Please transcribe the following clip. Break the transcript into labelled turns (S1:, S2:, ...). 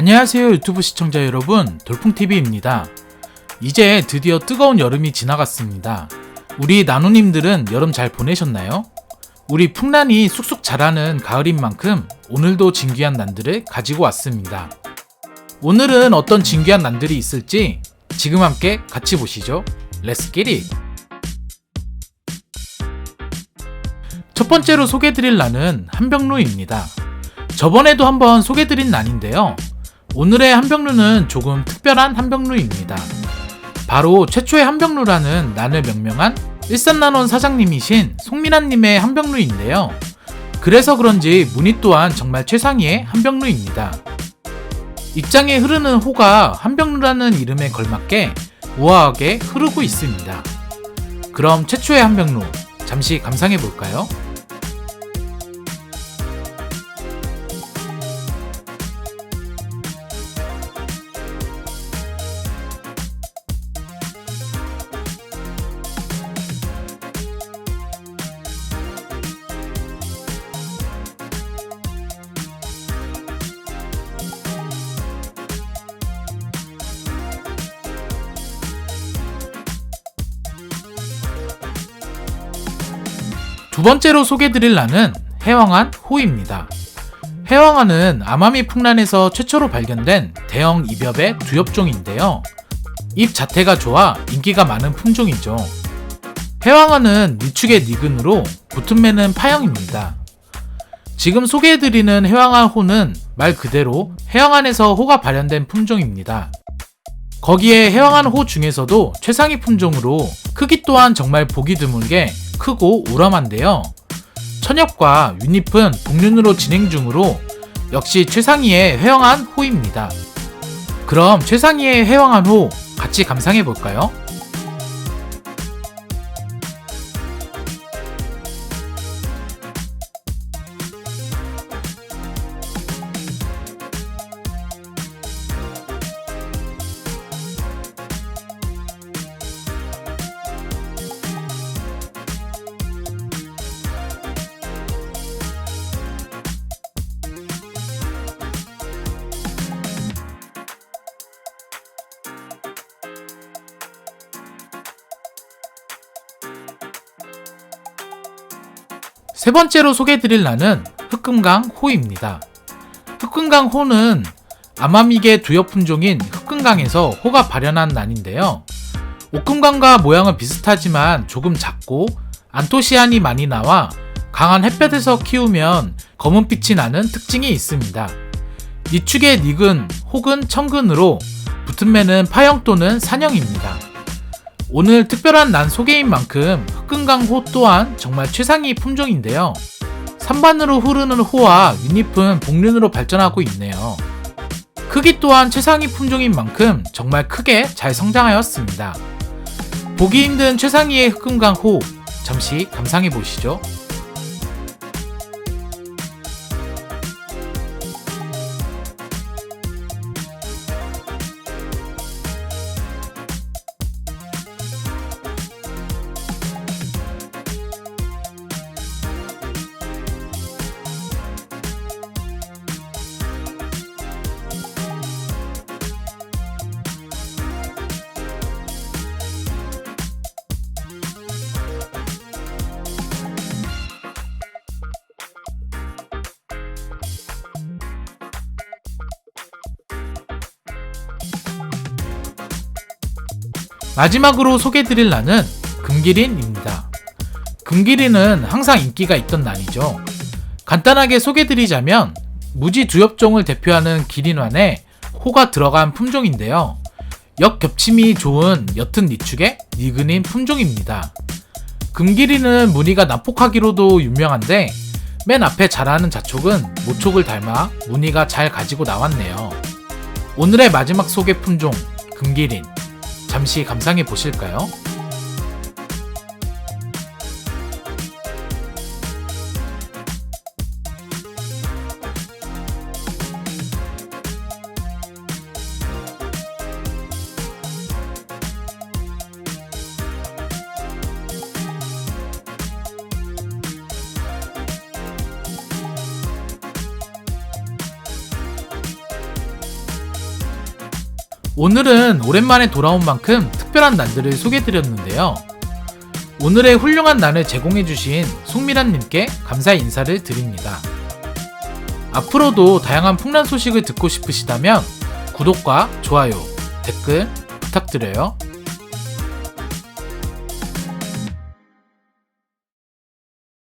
S1: 안녕하세요 유튜브 시청자 여러분 돌풍TV입니다. 이제 드디어 뜨거운 여름이 지나갔습니다. 우리 나누님들은 여름 잘 보내셨나요? 우리 풍란이 쑥쑥 자라는 가을인 만큼 오늘도 진귀한 난들을 가지고 왔습니다. 오늘은 어떤 진귀한 난들이 있을지 지금 함께 같이 보시죠. Get it! 첫 번째로 소개드릴 난은 한병루입니다. 저번에도 한번 소개드린 난인데요. 오늘의 한병루는 조금 특별한 한병루입니다. 바로 최초의 한병루라는 난을 명명한 일산난원 사장님이신 송민아님의 한병루인데요. 그래서 그런지 무늬 또한 정말 최상위의 한병루입니다. 입장에 흐르는 호가 한병루라는 이름에 걸맞게 우아하게 흐르고 있습니다. 그럼 최초의 한병루 잠시 감상해 볼까요? 두 번째로 소개드릴 난은 해왕한 호입니다. 해왕한은 아마미 풍란에서 최초로 발견된 대형 입엽의 두엽종인데요. 잎 자태가 좋아 인기가 많은 품종이죠. 해왕한은 니축의 니근으로 붙은 매는 파형입니다. 지금 소개해드리는 해왕한 호는 말 그대로 해왕한에서 호가 발현된 품종입니다. 거기에 해왕한 호 중에서도 최상위 품종으로 크기 또한 정말 보기 드물게 크고 우람한데요. 천엽과 윗잎은 복륜으로 진행 중으로 역시 최상위의 회왕한 호입니다. 그럼 최상위의 회왕한 호 같이 감상해 볼까요? 세 번째로 소개해드릴 난은 흑금강 호입니다. 흑금강 호는 아마미계 두엽 품종인 흑금강에서 호가 발현한 난인데요. 옥금강과 모양은 비슷하지만 조금 작고 안토시안이 많이 나와 강한 햇볕에서 키우면 검은빛이 나는 특징이 있습니다. 니축의 닉은 혹은 청근으로 붙은 매는 파형 또는 산형입니다. 오늘 특별한 난 소개인 만큼 흑금강 호 또한 정말 최상위 품종인데요. 산반으로 흐르는 호와 윗잎은 복륜으로 발전하고 있네요. 크기 또한 최상위 품종인 만큼 정말 크게 잘 성장하였습니다. 보기 힘든 최상위의 흑금강 호 잠시 감상해 보시죠. 마지막으로 소개드릴 난은 금기린입니다. 금기린은 항상 인기가 있던 난이죠. 간단하게 소개드리자면 무지 두엽종을 대표하는 기린환에 호가 들어간 품종인데요. 역겹침이 좋은 옅은 니축의 니근인 품종입니다. 금기린은 무늬가 난폭하기로도 유명한데 맨 앞에 자라는 자촉은 모촉을 닮아 무늬가 잘 가지고 나왔네요. 오늘의 마지막 소개 품종 금기린 잠시 감상해 보실까요? 오늘은 오랜만에 돌아온 만큼 특별한 난들을 소개드렸는데요. 오늘의 훌륭한 난을 제공해주신 송미란님께 감사 인사를 드립니다. 앞으로도 다양한 풍란 소식을 듣고 싶으시다면 구독과 좋아요, 댓글 부탁드려요.